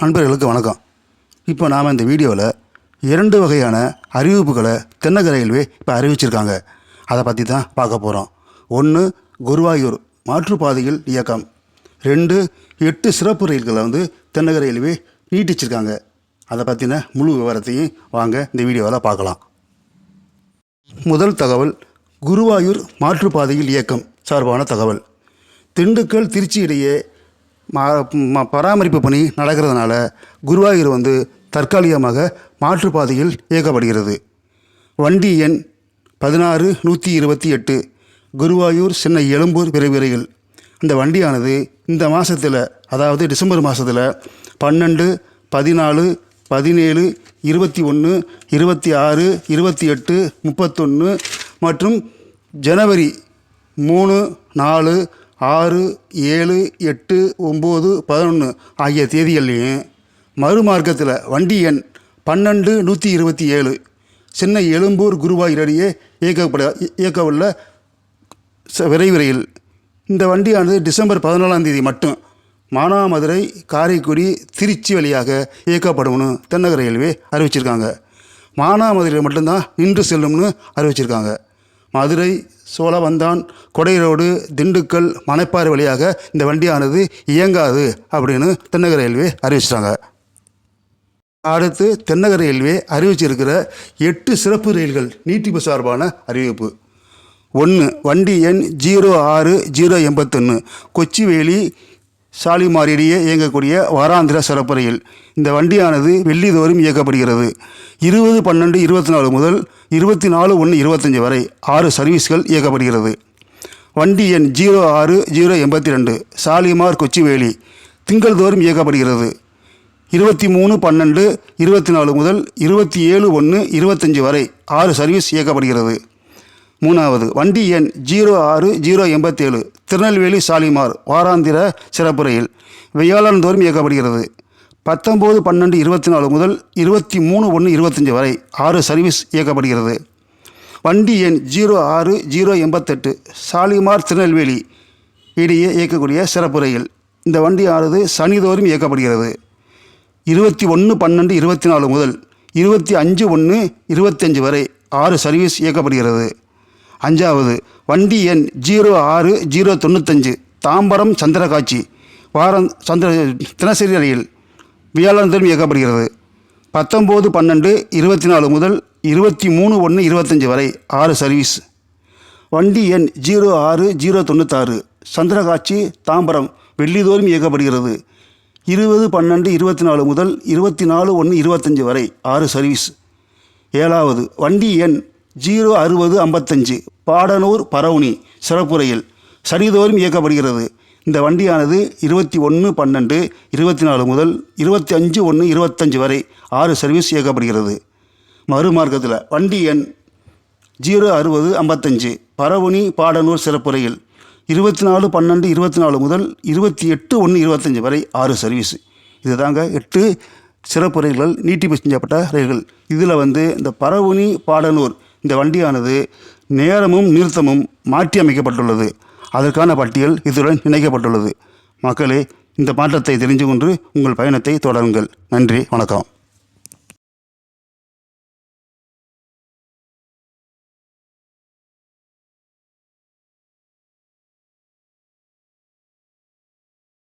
நண்பர்களுக்கு வணக்கம். இப்போ நாம் இந்த வீடியோவில் இரண்டு வகையான அறிவிப்புகளை தென்னக ரயில்வே இப்போ அறிவிச்சிருக்காங்க. அதை பற்றி தான் பார்க்க போகிறோம் ஒன்று குருவாயூர் மாற்றுப்பாதையில் இயக்கம். ரெண்டு எட்டு சிறப்பு ரயில்களை வந்து தென்னக ரயில்வே நீட்டிச்சிருக்காங்க. அதை பற்றின முழு விவரத்தையும் வாங்க இந்த வீடியோவில் பார்க்கலாம். முதல் தகவல் குருவாயூர் மாற்றுப்பாதையில் இயக்கம் சார்பான தகவல். திண்டுக்கல் திருச்சி இடையே மா- பராமரிப்பு பணி நடக்கிறதுனால குருவாயூர் வந்து தற்காலிகமாக மாற்றுப்பாதையில் இயக்கப்படுகிறது. வண்டி எண் பதினாறு நூற்றி இருபத்தி எட்டு குருவாயூர் சின்ன எழும்பூர் விரைவிரையில் இந்த வண்டியானது இந்த மாதத்தில் அதாவது டிசம்பர் மாதத்தில் பன்னெண்டு பதினாலு பதினேழு இருபத்தி ஒன்று இருபத்தி ஆறு இருபத்தி எட்டு முப்பத்தொன்று மற்றும் ஜனவரி மூணு நாலு ஆறு ஏழு எட்டு ஒம்பது பதினொன்று ஆகிய தேதிகள்லையும் மறுமார்க்கத்தில் வண்டி எண் பன்னெண்டு நூற்றி இருபத்தி ஏழு. சின்ன எழும்பூர் குருவாயூர் இடையே இயக்கப்பட இயக்கவுள்ள ச- விரைவு ரயில் இந்த வண்டியானது டிசம்பர் பதினாலாம் தேதி மட்டும் மானாமதுரை காரைக்குடி திருச்சி வழியாக இயக்கப்படும்னு தென்னக ரயில்வே அறிவிச்சிருக்காங்க. மானாமதுரையில் மட்டும்தான் நின்று செல்லும்னு அறிவிச்சிருக்காங்க. மதுரை சோழவந்தான் கொடை ரோடு திண்டுக்கல் மணப்பாறை வழியாக இந்த வண்டியானது இயங்காது அப்படின்னு தென்னக ரயில்வே அறிவிச்சிட்டாங்க. அடுத்து தென்னக ரயில்வே அறிவிச்சிருக்கிற எட்டு சிறப்பு ரயில்கள் நீட்டிப்பு சார்பான அறிவிப்பு. ஒன்று வண்டி எண் ஜீரோ ஆறு ஜீரோ எண்பத்தொன்று கொச்சிவேலி சாலிமார் இடையே இயங்கக்கூடிய வாராந்திர சிறப்பு ரயில் இந்த வண்டியானது வெள்ளிதோறும் இயக்கப்படுகிறது. இருபது பன்னெண்டு இருபத்தி நாலு முதல் இருபத்தி நாலு ஒன்று இருபத்தஞ்சி வரை ஆறு சர்வீஸ்கள் இயக்கப்படுகிறது. வண்டி எண் ஜீரோ ஆறு ஜீரோ எண்பத்தி ரெண்டு சாலிமார் கொச்சிவேலி திங்கள் தோறும் இயக்கப்படுகிறது. இருபத்தி மூணு பன்னெண்டு இருபத்தி நாலு முதல் இருபத்தி ஏழு ஒன்று இருபத்தஞ்சி வரை ஆறு சர்வீஸ் இயக்கப்படுகிறது. மூணாவது வண்டி எண் ஜீரோ ஆறு ஜீரோ எண்பத்தேழு திருநெல்வேலி சாலிமார் வாராந்திர சிறப்பு ரயில் வெய்யாளந்தோறும் இயக்கப்படுகிறது. பத்தொம்போது பன்னெண்டு இருபத்தி நாலு முதல் இருபத்தி மூணு ஒன்று இருபத்தஞ்சி வரை ஆறு சர்வீஸ் இயக்கப்படுகிறது. வண்டி எண் ஜீரோ ஆறு ஜீரோ எண்பத்தெட்டு சாலிமார் திருநெல்வேலி இடையே இயக்கக்கூடிய சிறப்பு ரயில் இந்த வண்டியானது சனிதோறும் இயக்கப்படுகிறது. இருபத்தி ஒன்று பன்னெண்டு இருபத்தி நாலு முதல் இருபத்தி அஞ்சு ஒன்று இருபத்தஞ்சு வரை ஆறு சர்வீஸ் இயக்கப்படுகிறது. அஞ்சாவது வண்டி எண் ஜீரோ ஆறு ஜீரோ தொண்ணூத்தஞ்சு தாம்பரம் சந்திரகாட்சி வாரம் சந்திர தினசரி ரயில் வியாழந்தோறும் இயக்கப்படுகிறது. பத்தொம்போது பன்னெண்டு இருபத்தி நாலு முதல் இருபத்தி மூணு ஒன்று இருபத்தஞ்சி வரை ஆறு சர்வீஸ் வண்டி எண் ஜீரோ ஆறு ஜீரோ தொண்ணூத்தாறு சந்திரகாட்சி தாம்பரம் வெள்ளிதோறும் இயக்கப்படுகிறது. இருபது பன்னெண்டு இருபத்தி நாலு முதல் இருபத்தி நாலு ஒன்று இருபத்தஞ்சி வரை ஆறு சர்வீஸ் ஏழாவது வண்டி எண் ஜீரோ அறுபது ஐம்பத்தஞ்சு பாடனூர் பரவுனி சிறப்புரையில் சனிதோறும் சரிதோறும் இயக்கப்படுகிறது. இந்த வண்டியானது இருபத்தி ஒன்று பன்னெண்டு இருபத்தி நாலு முதல் இருபத்தி அஞ்சு ஒன்று இருபத்தஞ்சு வரை ஆறு சர்வீஸ் இயக்கப்படுகிறது. மறுமார்க்கத்தில் வண்டி எண் ஜீரோ அறுபது ஐம்பத்தஞ்சு பரவுனி பாடனூர் சிறப்புரையில் இருபத்தி நாலு பன்னெண்டு இருபத்தி நாலு முதல் இருபத்தி எட்டு ஒன்று இருபத்தஞ்சி வரை ஆறு சர்வீஸ் இதுதாங்க எட்டு சிறப்பு ரயில்கள் நீட்டிப்பு செஞ்சப்பட்ட ரயில்கள். இதில் வந்து இந்த பரவுனி பாடனூர் இந்த வண்டியானது நேரமும் நிறுத்தமும் மாற்றி அமைக்கப்பட்டுள்ளது. அதற்கான பட்டியல் இதுடன் இணைக்கப்பட்டுள்ளது. மக்களே இந்த மாற்றத்தை தெரிஞ்சு கொண்டு உங்கள் பயணத்தை தொடருங்கள். நன்றி வணக்கம்.